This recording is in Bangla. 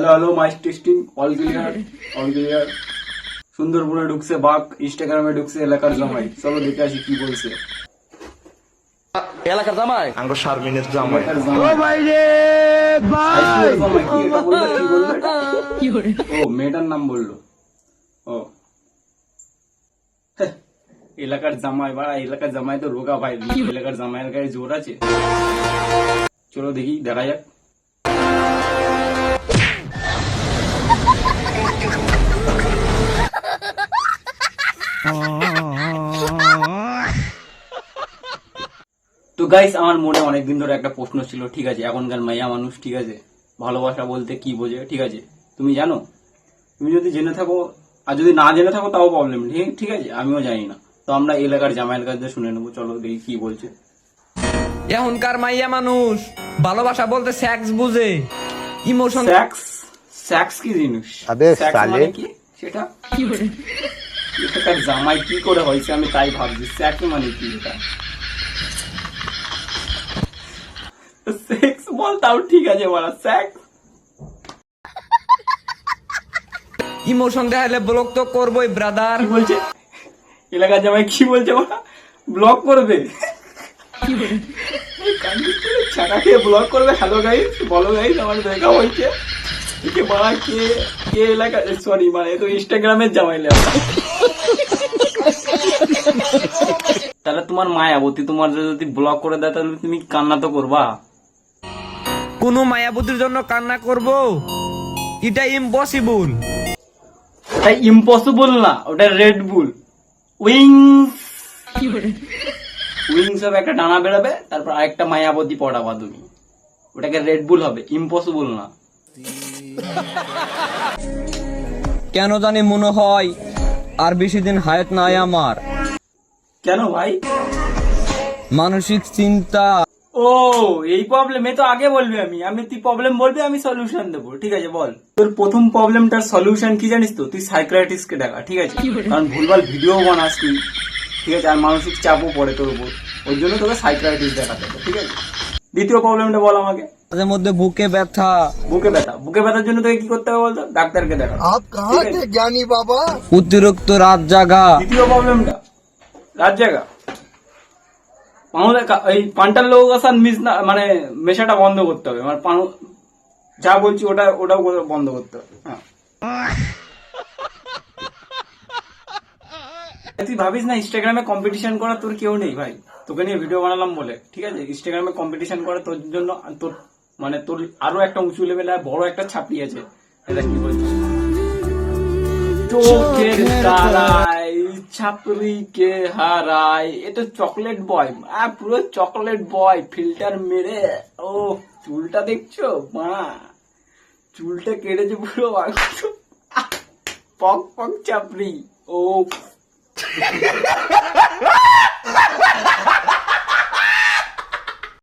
Hello hello mike testing all clear all clear সুন্দরবনে ঢুকছে বাঘ ইনস্টাগ্রামে ঢুকছে এলাকার জামাই। চলো দেখে আসি কি বলছে। এলাকার জামাই? আঙ্গ শারমিনের জামাই। এলাকার জামাই। আইসিএর জামাই, কি বলল? ও মেয়েটার নাম বলল। ও। এলাকার জামাই বা এলাকার জামাই তো রোগা ভাই। এলাকার জামাইয়ের গায়ে জোর আছে। চলো দেখি দেখা যাক। তো গাইস আমার মনে অনেকদিন ধরে একটা প্রশ্ন ছিল ঠিক আছে এখনকার মাইয়া মানুষ ঠিক আছে ভালোবাসা বলতে কি বোঝে ঠিক আছে তুমি জানো? তুমি যদি জেনে থাকো আর যদি না জেনে থাকো তাও প্রবলেম নেই ঠিক আছে আমিও জানি না। তো আমরা এলাকার জামাইয়ের কাছে শুনে নেব চলো দেখি কি বলছে। এখনকার মাইয়া মানুষ ভালোবাসা বলতে সেক্স বুঝে ইমোশন স্যাক্স স্যাক্স কি জিনিস? আবে Sex সালে। মানে কি সেটা? এটাকার জামাই কি করে হয়েছে আমি তাই ভাবছি। স্যাক্স মানে কি এটা? সেক্স বল তাও ঠিক আছে বলা। স্যাক্স ইমোশন দেখালে ব্লক তো করবোই ব্রাদার কি বলছে? এলাকার জামাই কি বলছে বলা? ব্লক করবে? ছাড়া খেয়ে ব্লক করবে? হ্যালো গাইস বলো গাইস আমার দেখা হয়েছে। একে কে কে এলাকা সরি মানে তো ইনস্টাগ্রামের জামাই তাহলে তোমার মায়াবতী তোমার যদি ব্লক করে দেয় তাহলে তুমি কান্না তো করবা। কোনো মায়াবতীর জন্য কান্না করব? এটা ইম্পসিবল ওটা ইম্পসিবল না ওটা রেড বুল? উইংস উইংস হবে একটা ডানা বেরোবে তারপর আরেকটা মায়াবতী পড়াবা তুমি। ওটাকে রেড বুল হবে ইম্পসিবল না। কেন জানি মনে হয় আর বেশি দিন হায়াত নাই আমার। কেন ভাই? মানসিক চিন্তা। ও এই প্রবলেম এ তো আগে বলবি আমি। আমি তুই প্রবলেম বলবি আমি সলিউশন দেবো। ঠিক আছে বল। তোর প্রথম প্রবলেমটার সলিউশন কি জানিস তো? তুই সাইক্রাটিস্ট কে দেখা ঠিক আছে? কারণ ভুলভাল ভিডিও বানাস তুই। ঠিক আছে আর মানসিক চাপও পড়ে তোর উপর। ওই জন্য তোকে সাইক্রাটিস্ট দেখাতে হবে ঠিক আছে? দ্বিতীয় প্রবলেমটা বল আমাকে। মাঝে মধ্যে বুকে ব্যথা। বুকে ব্যথা। বুকে ব্যথার জন্য তোকে কি করতে হবে বলতো? ডাক্তারকে দেখা আপ জ্ঞানী বাবা? অতিরিক্ত রাত জাগা। দ্বিতীয় প্রবলেমটা রাত জাগা। এই লোক আসান মিস না মানে মেশাটা বন্ধ করতে হবে। মানে যা বলছি ওটা ওটাও বন্ধ করতে হবে। হ্যাঁ। তুই ভাবিস না ইনস্টাগ্রামে কম্পিটিশন করা তোর কেউ নেই ভাই। তোকে নিয়ে ভিডিও বানালাম বলে। ঠিক আছে? ইনস্টাগ্রামে কম্পিটিশন করা তোর জন্য তোর মানে তোর আরও একটা উঁচু লেভেলে বড় একটা ছাপড়ি আছে। এটা কি বলছিস? চোখের তারাই ছাপরিকে হারাই এটা চকলেট বয় আ, পুরো চকলেট বয় ফিল্টার মেরে, ও, চুলটা দেখছ? মা, চুলটা কেটেছে পুরো পক পক চাপড়ি ও।